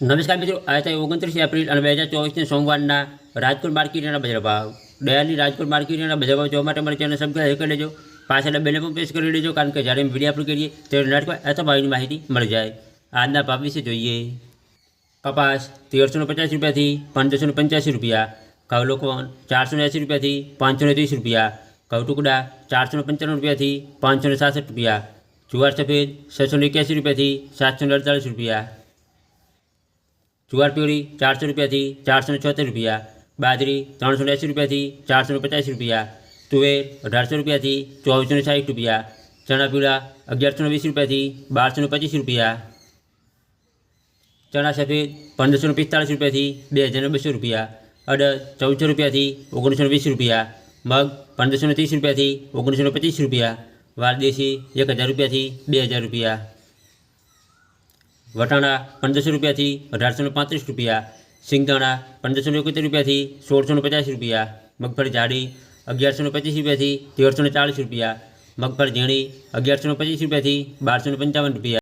નમસ્કાર મિત્રો આજે ઓગણત્રીસ એપ્રિલ અને બે હજાર ચોવીસને સોમવારના રાજકોટ માર્કેટના બજાર ભાવ દયાની રાજકોટ માર્કેટના બજાર ભાવ જોવા માટે મારી ચેનલ સબસ્ક્રાઈબ કરી લેજો પાછળ બેને પણ પ્રેસ કરી લેજો કારણ કે જ્યારે વિડીયો અપલોડ કરીએ ત્યારે નાટકો અથવા ભાવની માહિતી મળી જાય આજના ભાવ વિશે જોઈએ કપાસ તેરસો ને પચાસ રૂપિયાથી પંદરસો ને પંચ્યાસી રૂપિયા ઘઉં લોકવન ચારસો ને એંસી રૂપિયાથી પાંચસો ને ત્રીસ રૂપિયા ઘઉં ટુકડા ચારસો ને પંચાણું રૂપિયાથી પાંચસો ને સાસઠ રૂપિયા જુવાર સફેદ છસો ને એક્યાસી રૂપિયાથી સાતસો ને અડતાલીસ રૂપિયા જુવાર પીળી ચારસો રૂપિયાથી ચારસો ને છોતેર રૂપિયા બાજરી ત્રણસો ને એંસી રૂપિયાથી ચારસો ને પચાસ રૂપિયા તુવેર અઢારસો રૂપિયાથી ચોવીસો ને સાઠ રૂપિયા ચણા પીળા અગિયારસો ને વીસ રૂપિયાથી બારસો ને પચીસ રૂપિયા ચણા સફેદ પંદરસો ને પિસ્તાળીસ રૂપિયાથી બે હજાર બસો રૂપિયા અડદ ચૌદસો રૂપિયાથી ઓગણીસો ને વીસ રૂપિયા મગ પંદરસો ને ત્રીસ રૂપિયાથી ઓગણીસો ને પચીસ રૂપિયા વારદેશી એક હજાર રૂપિયાથી બે હજાર રૂપિયા વટાણા પંદરસો રૂપિયાથી અઢારસો ને પાંત્રીસ રૂપિયા સિંગદાણા પંદરસો ને એકોતેર રૂપિયાથી સોળસો ને પચાસ રૂપિયા મગફળી જાડી અગિયારસો ને પચીસ રૂપિયાથી તેરસો ને ચાળીસ રૂપિયા મગફળી ઝીણી અગિયારસો ને પચીસ રૂપિયાથી બારસો ને પંચાવન રૂપિયા